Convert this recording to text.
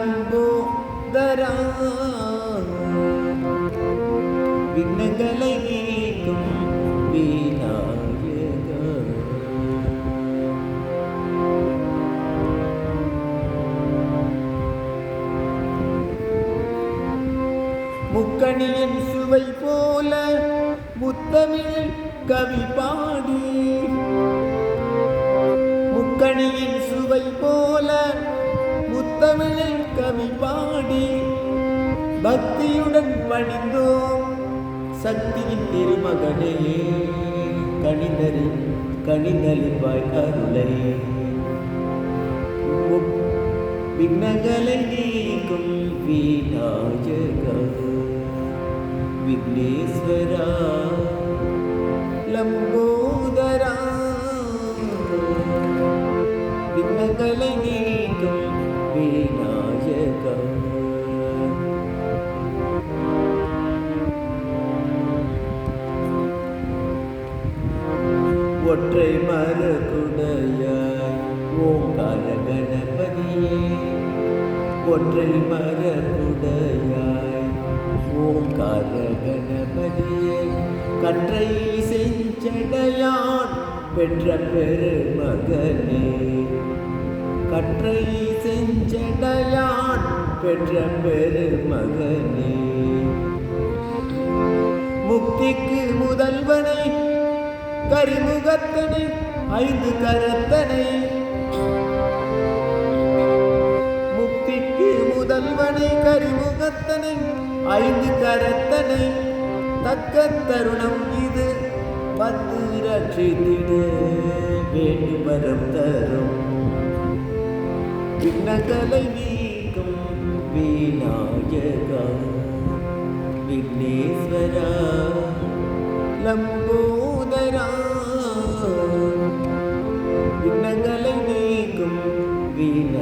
லம்போதரா விக்னங்களை நீக்கும் விநாயகா முக்கணியின் சுவை போல முத்தமிழ் கவி பாடி முக்கணியின் சுவை போல தமிழில் கவி பாடி பக்தியுடன் பணிந்தோம் சக்தியின் திருமகனே கணிதரின் கணிதலிவாய் அருளை. விண்ணகலை நீக்கும் வீணாஜக விக்னேஸ்வரா லம்போதரா. விண்ணகலை நீக்கும் ஒற்றை மரகுடையாய் ஓங்கார கணபதியே ஒற்றை மரகுடையாய் ஓங்கார கணபதியே கற்றை செஞ்சடையான் பெற்ற பெருமகனே. கற்றை செஞ்சடையான் பெற்ற பெருமகனே. முக்திக்கு முதல்வனை கரிமுகத்தனை ஐந்து கரத்தனை. முக்திக்கு முதல்வனை கரிமுகத்தனை ஐந்து கரத்தனை. தக்க தருணம் இது வந்து ரட்சித்திட வேண்டி வரம் தரும். விண்ணகலை நீக்கும் விநாயகா விக்னேஸ்வரா லம்போ விண்ணகலை நீக்கும் விநாயகா